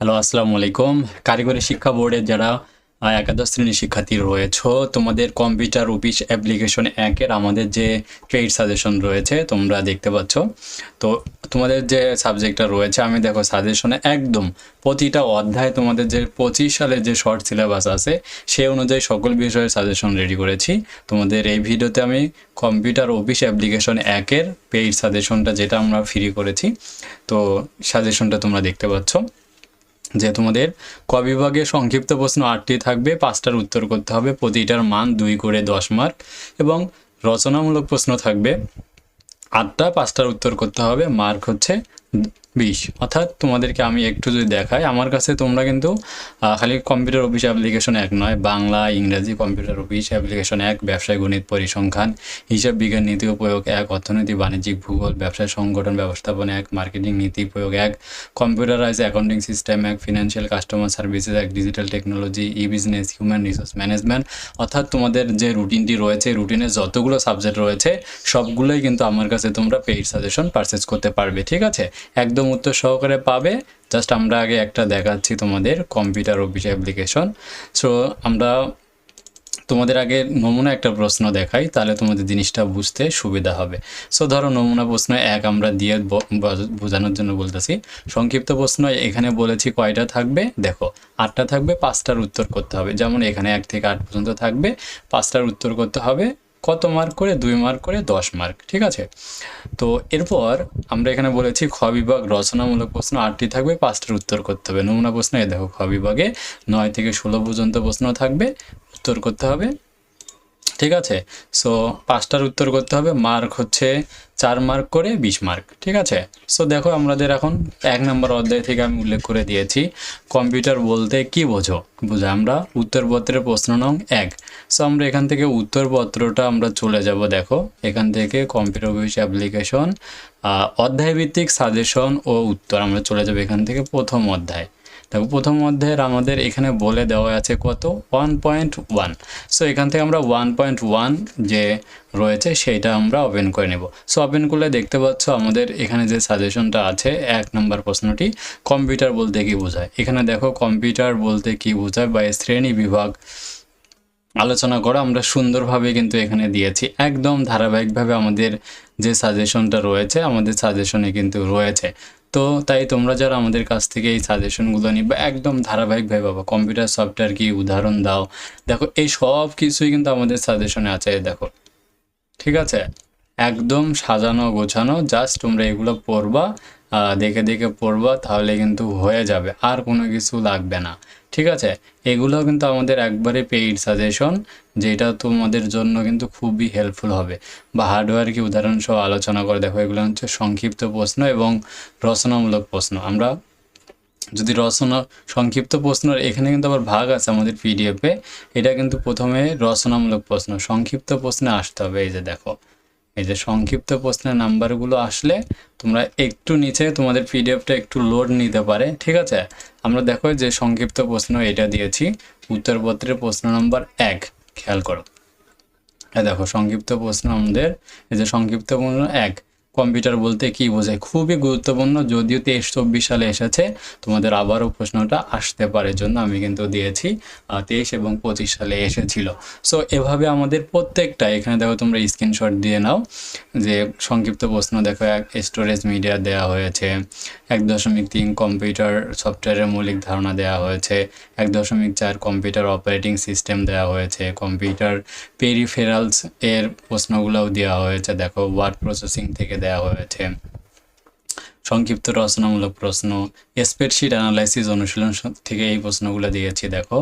Hello, আসসালামু আলাইকুম। কারিগরি শিক্ষা বোর্ডের যারা একাদশ শ্রেণির শিক্ষার্থী রয়েছে, তোমাদের কম্পিউটার, অফিস, অ্যাপ্লিকেশন একের আমাদের যে পেইড সাজেশন রয়েছে, তোমরা দেখতে পাচ্ছ। তো তোমাদের যে সাবজেক্টটা রয়েছে, আমি দেখো সাজেশনে একদম প্রতিটা অধ্যায় তোমাদের যে পঁচিশ সালের যে শর্ট সিলেবাস আছে, সে অনুযায়ী সকল বিষয়ের সাজেশন রেডি করেছি। তোমাদের এই ভিডিওতে আমি কম্পিউটার, অফিস, অ্যাপ্লিকেশন একের পেইড সাজেশনটা যেটা আমরা ফ্রি করেছি, তো সাজেশনটা তোমরা দেখতে পাচ্ছ। যে তোমাদের ক বিভাগে সংক্ষিপ্ত প্রশ্ন আটটি থাকবে, পাঁচটার উত্তর করতে হবে, প্রতিটার মান দুই করে দশ মার্ক এবং রচনামূলক প্রশ্ন থাকবে আটটা, পাঁচটার উত্তর করতে হবে মার্ক হচ্ছে বিশ। অর্থাৎ তোমাদেরকে আমি একটু যদি দেখাই, আমার কাছে তোমরা কিন্তু খালি কম্পিউটার অফিস অ্যাপ্লিকেশন এক নয়, বাংলা, ইংরেজি কম্পিউটার অফিস অ্যাপ্লিকেশন এক, ব্যবসায় গণিত পরিসংখ্যান, হিসাব বিজ্ঞান নীতি প্রয়োগ এক, অর্থনীতি বাণিজ্যিক ভূগোল, ব্যবসায় সংগঠন ব্যবস্থাপনা এক, মার্কেটিং নীতি প্রয়োগ এক কম্পিউটারাইজ অ্যাকাউন্টিং সিস্টেম এক, ফিনান্সিয়াল কাস্টমার সার্ভিসেস এক, digital technology e business human resource management. অর্থাৎ তোমাদের যে রুটিনটি রয়েছে রুটিনের যতগুলো সাবজেক্ট রয়েছে, সবগুলোই কিন্তু আমার কাছে তোমরা পেইড সাজেশন পারচেস করতে পারবে, ঠিক আছে? একদম উত্তর সহকারে পাবে। জাস্ট আমরা আগে একটা দেখাচ্ছি তোমাদের কম্পিউটার অফিস অ্যাপ্লিকেশন সো আমরা তোমাদের আগে নমুনা একটা প্রশ্ন দেখাই, তাহলে তোমাদের জিনিসটা বুঝতে সুবিধা হবে। সো ধরো নমুনা প্রশ্ন এক, আমরা দিয়ে বোঝানোর জন্য বলতেছি। সংক্ষিপ্ত প্রশ্ন, এখানে বলেছি কয়টা থাকবে? দেখো, আটটা থাকবে, পাঁচটার উত্তর করতে হবে। যেমন এখানে এক থেকে আট পর্যন্ত থাকবে, পাঁচটার উত্তর করতে হবে। কত মার্ক করে? দুই মার্ক করে দশ মার্ক ঠিক আছে? তো এরপর আমরা এখানে বলেছি খ বিভাগ রচনামূলক প্রশ্ন আটটি থাকবে, পাঁচটার উত্তর করতে হবে। নমুনা প্রশ্ন এ দেখো, খ বিভাগে নয় থেকে ষোলো পর্যন্ত প্রশ্ন থাকবে, উত্তর করতে হবে। ঠিক আছে? সো পাঁচটার উত্তর করতে হবে মার্ক হচ্ছে চার মার্ক করে বিশ মার্ক ঠিক আছে? সো দেখো আমাদের এখন এক নম্বর অধ্যায় থেকে আমি উল্লেখ করে দিয়েছি কম্পিউটার বলতে কি বোঝো? বুঝো, আমরা উত্তরপত্রের প্রশ্ন নং এক। সো আমরা এখান থেকে উত্তরপত্রটা আমরা চলে যাব, দেখো, এখান থেকে কম্পিউটার অফিস অ্যাপ্লিকেশন অধ্যায়ভিত্তিক সাজেশন ও উত্তর, আমরা চলে যাব এখান থেকে প্রথম অধ্যায়। দেখো প্রথম অধ্যায়ের আমাদের এখানে বলে দেওয়া আছে কত? ওয়ান পয়েন্ট ওয়ান সো এখান থেকে আমরা ওয়ান পয়েন্ট ওয়ান যে রয়েছে, সেইটা আমরা ওপেন করে নেব। সো ওপেন করলে দেখতে পাচ্ছ আমাদের এখানে যে সাজেশনটা আছে, এক নম্বর প্রশ্নটি কম্পিউটার বলতে কি বোঝায়? এখানে দেখো কম্পিউটার বলতে কি বোঝায় বা শ্রেণি বিভাগ আলোচনা করা আমরা সুন্দরভাবে কিন্তু এখানে দিয়েছি। একদম ধারাবাহিকভাবে আমাদের যে সাজেশনটা রয়েছে, আমাদের সাজেশনে কিন্তু রয়েছে। তো তাই তোমরা যারা আমাদের কাছ থেকে এই সাজেশনগুলো নিবে, একদম ধারাবাহিকভাবে বাবা কম্পিউটার সফটওয়্যার কি উদাহরণ দাও। দেখো, এই সব কিছুই কিন্তু আমাদের সাজেশনে আছে দেখো। ঠিক আছে? একদম সাজানো, গোছানো জাস্ট তোমরা এগুলো পড়বা দেখে দেখে পড়বা, তাহলে কিন্তু হয়ে যাবে, আর কোনো কিছু লাগবে না। ঠিক আছে? এগুলো কিন্তু আমাদের একবারে পেইড সাজেশন যেটা তোমাদের জন্য কিন্তু খুবই হেল্পফুল হবে। বা হার্ডওয়্যার কি উদাহরণ সহ আলোচনা করে দেখো, এগুলো হচ্ছে সংক্ষিপ্ত প্রশ্ন এবং রচনামূলক প্রশ্ন। আমরা যদি রচনা, সংক্ষিপ্ত প্রশ্ন এখানে কিন্তু আবার ভাগ আছে আমাদের পিডিএফে এটা কিন্তু প্রথমে রচনামূলক প্রশ্ন, সংক্ষিপ্ত প্রশ্নে আসতে হবে, এই যে দেখো। এই যে সংক্ষিপ্ত প্রশ্নের নাম্বারগুলো আসলে তোমরা একটু নিচে তোমাদের পিডিএফটা একটু লোড নিতে পারে, ঠিক আছে? আমরা দেখো যে সংক্ষিপ্ত প্রশ্ন এটা দিয়েছি, উত্তরপত্রের প্রশ্ন নাম্বার এক, খেয়াল করো। হ্যাঁ দেখো সংক্ষিপ্ত প্রশ্ন আমাদের, এই যে সংক্ষিপ্ত প্রশ্ন এক কম্পিউটার বলতে কি বোঝায়? খুবই গুরুত্বপূর্ণ, যদিও তেইশ চব্বিশ সালে এসেছে, তোমাদের আবারও প্রশ্নটা আসতে পারে জন্য আমি কিন্তু দিয়েছি তেইশ এবং পঁচিশ সালে এসেছিল। সো এভাবে আমাদের প্রত্যেকটা, এখানে দেখো তোমরা স্ক্রিনশট দিয়ে নাও, যে সংক্ষিপ্ত প্রশ্ন, দেখো এক স্টোরেজ মিডিয়া দেওয়া হয়েছে, এক দশমিক তিন কম্পিউটার সফটওয়্যারের মৌলিক ধারণা দেওয়া হয়েছে, এক দশমিক চার কম্পিউটার অপারেটিং সিস্টেম দেওয়া হয়েছে, কম্পিউটার পেরিফেরালস এর প্রশ্নগুলোও দেওয়া হয়েছে, দেখো ওয়ার্ড প্রসেসিং থেকে দেওয়া হয়েছে। সংক্ষিপ্ত রচনামূলক প্রশ্ন স্প্রেডশিট অ্যানালাইসিস অনুশীলন থেকে এই প্রশ্নগুলো দিয়েছি, দেখো।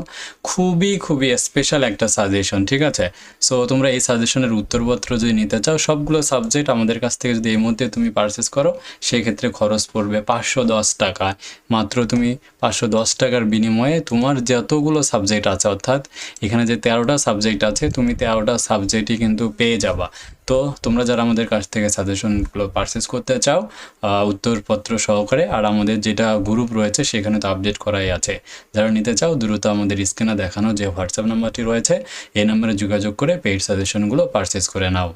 খুবই খুবই স্পেশাল একটা সাজেশন ঠিক আছে? সো তোমরা এই সাজেশনের উত্তরপত্র যদি নিতে চাও, সবগুলো সাবজেক্ট আমাদের কাছ থেকে যদি এই মুহূর্তে তুমি পারচেস করো, সেক্ষেত্রে খরচ পড়বে পাঁচশো দশ টাকা। মাত্র তুমি পাঁচশো দশ টাকার বিনিময়ে তোমার যতগুলো সাবজেক্ট আছে, অর্থাৎ এখানে যে তেরোটা সাবজেক্ট আছে, তুমি তেরোটা সাবজেক্টই কিন্তু পেয়ে যাবা। তো তোমরা যারা আমাদের কাছ থেকে সাজেশনগুলো পারচেস করতে চাও উত্তরপত্র সহকারে আর আমাদের যেটা গ্রুপ রয়েছে সেখানে তো আপডেট করাই আছে। যারা নিতে চাও, দ্রুত আমাদের স্ক্রিনে দেখানো যে হোয়াটসঅ্যাপ নাম্বারটি রয়েছে, এই নাম্বারে যোগাযোগ করে পেইড সাজেশনগুলো পারচেস করে নাও।